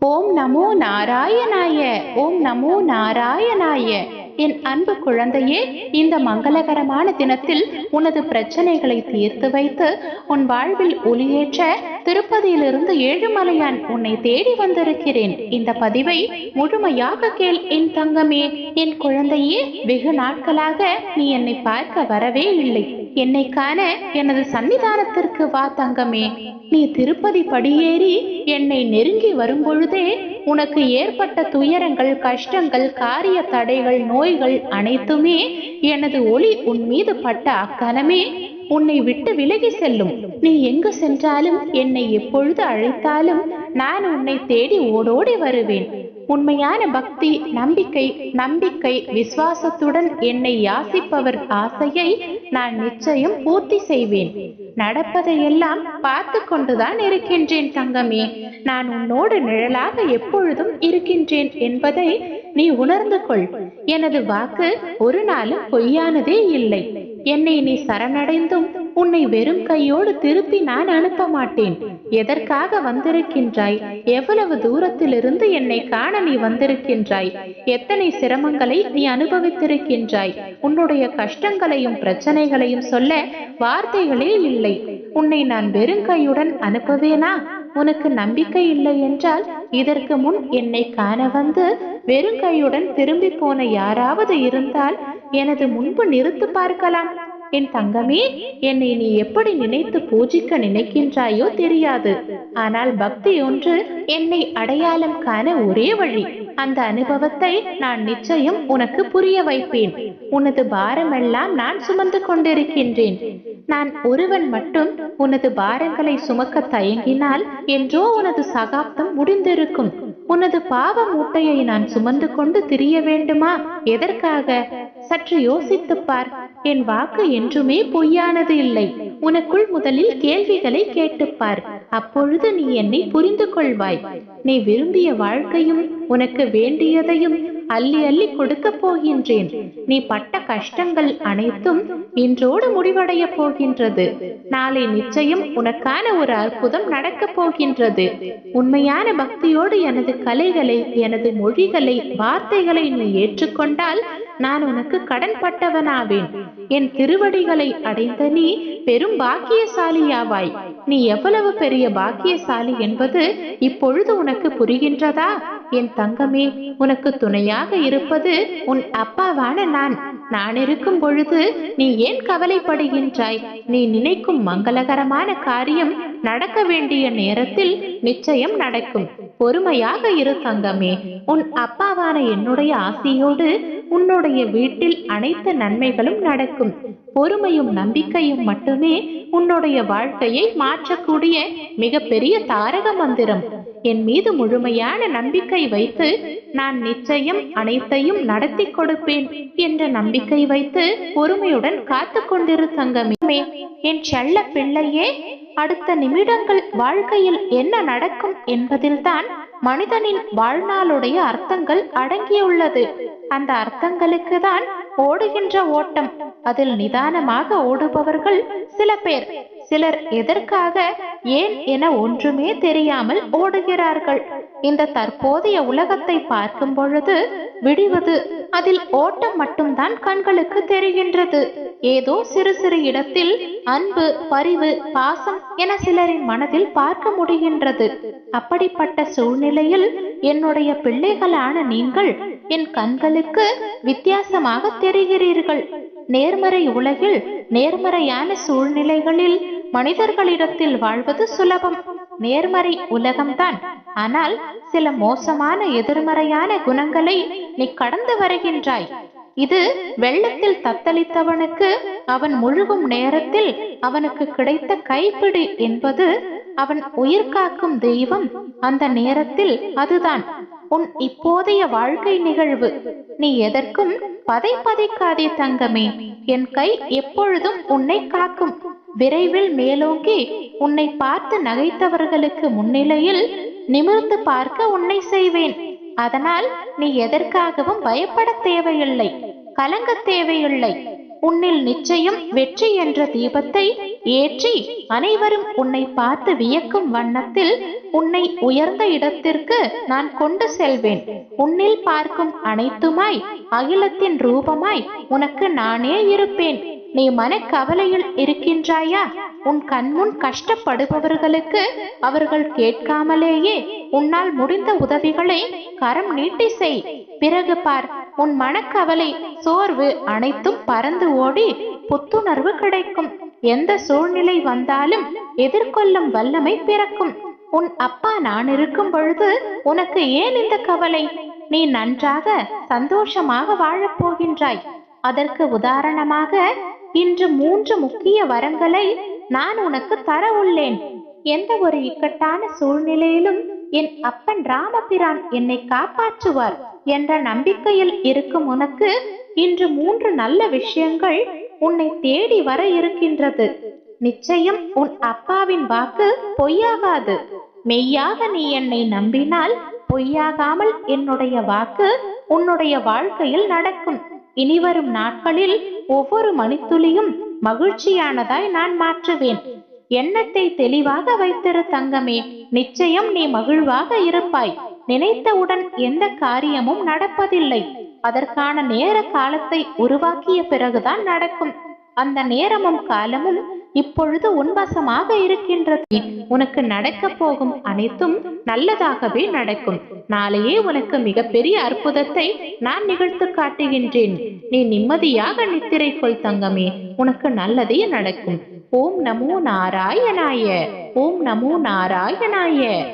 ஓம் நமோ நாராயணாய ஓம் நமோ நாராயணாய. என் அன்பு குழந்தையே இந்த மங்களகரமான தினத்தில் உனது பிரச்சனைகளை தீர்த்து வைத்து உன் வாழ்வில் ஒளியேற்ற திருப்பதியிலிருந்து ஏழுமலையான் உன்னை தேடி வந்திருக்கிறேன். இந்த பதிவை முழுமையாக கேள் என் தங்கமே. என் குழந்தையே வெகு நாட்களாக நீ என்னை பார்க்க வரவே இல்லை. என்னை காண எனது சன்னிதானத்திற்கு வா தங்கமே. நீ திருப்பதி படியேறி என்னை நெருங்கி வரும்பொழுதே உனக்கு ஏற்பட்ட துயரங்கள் கஷ்டங்கள் காரிய தடைகள் நோய்கள் அனைத்துமே எனது ஒளி உன் மீது பட்ட அக்கணமே உன்னை விட்டு விலகி செல்லும். நீ எங்கு சென்றாலும் என்னை எப்பொழுது அழைத்தாலும் நான் உன்னை தேடி ஓடோடி வருவேன். உண்மையான பக்தி நம்பிக்கை நம்பிக்கை விசுவாசத்துடன் என்னை யாசிப்பவர் ஆசையை நான் நிச்சயம் பூர்த்தி செய்வேன். நடப்பதையெல்லாம் பார்த்து கொண்டுதான் இருக்கின்றேன் தங்கமே. நான் உன்னோடு நிழலாக எப்பொழுதும் இருக்கின்றேன் என்பதை நீ உணர்ந்து கொள். எனது வாக்கு ஒரு நாளும் பொய்யானதே இல்லை. என்னை நீ சரணடைந்தும் உன்னை வெறும் கையோடு திருப்பி நான் அனுப்ப மாட்டேன். எதற்காக வந்திருக்கின்றாய்? எவ்வளவு தூரத்திலிருந்து என்னை காண நீ வந்திருக்கின்றாய்? எத்தனை சிரமங்களை நீ அனுபவித்திருக்கின்றாய்? உன்னுடைய கஷ்டங்களையும் பிரச்சனைகளையும் சொல்ல வார்த்தைகளே இல்லை. உன்னை நான் வெறும் கையுடன் அனுப்பவேனா? உனக்கு நம்பிக்கை இல்லை என்றால் இதற்கு முன் என்னை காண வந்து வெறும் கையுடன் திரும்பி போன யாராவது இருந்தால் எனது முன்பு நிறுத்து பார்க்கலாம். என் தங்கமே என்னை நீ எப்படி நினைத்து பூஜிக்க நினைக்கின்றாயோ தெரியாது. ஆனால் பக்தி ஒன்று என்னை அடையாளம் காண ஒரே வழி. அந்த அனுபவத்தை நான் நிச்சயம் உனக்கு புரிய வைப்பேன். உனது பாரமெல்லாம் நான் சுமந்து கொண்டிருக்கின்றேன். நான் ஒருவன் மட்டும் உனது பாரங்களை சுமக்க தயங்கினால் என்றோ உனது சகாப்தம் முடிந்திருக்கும். உனது பாவ மூட்டையை நான் சுமந்து கொண்டு திரிய வேண்டுமா? எதற்காக? சற்று யோசித்துப் பார். என் வாக்கு என்றுமே பொய்யானது இல்லை. உனக்குள் முதலில் கேள்விகளை கேட்டுப்பார் அப்பொழுது நீ என்னை புரிந்து கொள்வாய். நீ விரும்பிய வாழ்க்கையும் உனக்கு வேண்டியதையும் அள்ளி அள்ளி கொடுக்க போகின்றேன். நீ பட்ட கஷ்டங்கள் அனைத்தும் இன்றோடு முடிவடைய போகின்றது. நாளை நிச்சயம் உனக்கான ஒரு அற்புதம் நடக்கப் போகின்றது. உண்மையான பக்தியோடு எனது கலைகளை எனது மொழிகளை வார்த்தைகளை நீ ஏற்றுக்கொண்டால் நான் உனக்கு கடன் பட்டவனாவேன் என் திருவடிகளை அடைந்த நீ பெரும் பாக்கியசாலியாவாய். நீ எவ்வளவு பெரிய பாக்கியசாலி என்பது இப்பொழுது உனக்கு புரிகின்றதா? என் தங்கமே உனக்கு துணையாக இருப்பது உன் அப்பாவான நான். நான் இருக்கும் பொழுது நீ ஏன் கவலைப்படுகின்றாய்? நீ நினைக்கும் மங்களகரமான காரியம் நடக்க வேண்டிய நேரத்தில் நிச்சயம் நடக்கும். பொறுமையாக இரு தங்கமே. உன் அப்பாவான என்னுடைய ஆசையோடு உன்னுடைய வீட்டில் அனைத்து நன்மைகளும் நடக்கும். பொறுமையும் நம்பிக்கையும் மட்டுமே உன்னுடைய வாழ்க்கையை மாற்றக்கூடிய மிகப்பெரிய தாரக மந்திரம். என் மீது முழுமையான நம்பிக்கை வைத்து நான் நிச்சயம் அனைத்தையும் நடத்தி கொடுப்பேன் என்ற நம்பிக்கை வைத்து பொறுமையுடன் காத்து கொண்டிரு தங்கமே. என் செல்ல பிள்ளையே அடுத்த நிமிடங்கள் வாழ்க்கையில் என்ன நடக்கும் என்பதில்தான் மனிதனின் வாழ்நாளுடைய அர்த்தங்கள் அடங்கியுள்ளது. அந்த அர்த்தங்களுக்கு தான் ஓடுகின்ற ஓட்டம். அதில் நிதானமாக ஓடுபவர்கள் சில பேர். சிலர் எதற்காக ஏன் என ஒன்றுமே தெரியாமல் ஓடுகிறார்கள்? இந்த தற்போதைய உலகத்தை பார்க்கும் பொழுது விடிவது அதில் ஓட்டம் மட்டும்தான் கண்களுக்கு தெரிகின்றது. ஏதோ சிறு சிறு இடத்தில் அன்பு பரிவு பாசம் என சிலரின் மனதில் பார்க்க முடிகின்றது. அப்படிப்பட்ட சூழ்நிலையில் என்னுடைய பிள்ளைகளான நீங்கள் என் கண்களுக்கு வித்தியாசமாக தெரிகிறீர்கள். நேர்மறை உலகில் நேர்மறையான சூழ்நிலைகளில் மனிதர்களிடத்தில் வாழ்வது சுலபம். நேர்மறை உலகம்தான். ஆனால் சில மோசமான எதிர்மறையான குணங்களை நீ கடந்து வருகின்றாய். இது வெள்ளத்தில் தத்தளித்தவனுக்கு அவன் முழுகும் நேரத்தில் அவனுக்கு கிடைத்த கைப்பிடி என்பது அவன் உயிர் காக்கும் தெய்வம். அந்த நேரத்தில் அதுதான். உன் இப்போதைய வாழ்க்கை நிகழ்வு. நீ எதற்கும் பதை பதைக்காதே தங்கமே. என் கை எப்பொழுதும் உன்னை காக்கும். விரைவில் மேலோங்கி உன்னை பார்த்து நகைத்தவர்களுக்கு முன்னிலையில் நிமிர்ந்து பார்க்க உன்னை செய்வேன். அதனால் நீ எதற்காகவும் பயப்பட தேவையில்லை கலங்க தேவையில்லை. உன்னில் நிச்சயம் வெற்றி என்ற தீபத்தை ஏற்றி அனைவரும் உன்னை பார்த்து வியக்கும் வண்ணத்தில் உன்னை உயர்ந்த இடத்திற்கு நான் கொண்டு செல்வேன். உன்னில் பார்க்கும் அனைத்துமாய் அகிலத்தின் ரூபமாய் உனக்கு நானே இருப்பேன். நீ மனக்கவலையில் இருக்கின்றாயா? உன் கண்முன் கஷ்டப்படுபவர்களுக்கு அவர்கள் கேட்காமலேயே உன்னால் முடிந்த உதவிகளை கரம் நீட்டி செய். பிறகு பார் உன் மனக்கவலை சோர்வு அனைத்தும் பறந்து ஓடி புத்துணர்வு கிடைக்கும். எந்த சூழ்நிலை வந்தாலும் எதிர்கொள்ளும் வல்லமை பிறக்கும். உன் அப்பா நான் இருக்கும் பொழுது உனக்கு ஏன் இந்த கவலை? நீ நன்றாக சந்தோஷமாக வாழப் போகின்றாய். அதற்கு உதாரணமாக இன்று மூன்று முக்கிய வரங்களை நான் உனக்கு தர உள்ளேன் எந்த ஒரு இக்கட்டான சூழ்நிலையிலும் என் அப்பன் ராமபிரான் என்னை காப்பாற்றுவார் என்ற நம்பிக்கையில் இருக்கும் உனக்கு இன்று மூன்று நல்ல விஷயங்கள் உன்னை தேடி வர இருக்கின்றது. நிச்சயம் உன் அப்பாவின் வாக்கு பொய்யாகாது. மெய்யாக நீ என்னை நம்பினால் பொய்யாகாமல் என்னுடைய வாக்கு உன்னுடைய வாழ்க்கையில் நடக்கும். இனிவரும் நாட்களில் ஒவ்வொரு மணித்துளியும் மகிழ்ச்சியானதாய் நான் மாற்றுவேன். எண்ணத்தை தெளிவாக வைத்திரு தங்கமே நிச்சயம் நீ மகிழ்வாக இருப்பாய். நினைத்தவுடன் எந்த காரியமும் நடப்பதில்லை. அதற்கான நேர காலத்தை உருவாக்கிய பிறகுதான் நடக்கும். அந்த நேரமும் காலமும் இப்பொழுது உன்வசமாக இருக்கின்றது. உனக்கு நடக்க போகும் அனைத்தும் நல்லதாகவே நடக்கும். நாளையே உனக்கு மிகப்பெரிய அற்புதத்தை நான் நிகழ்த்து காட்டுகின்றேன். நீ நிம்மதியாக நித்திரை கொள் தங்கமே. உனக்கு நல்லதே நடக்கும். ஓம் நமோ நாராயணாய. ஓம் நமோ நாராயணாய.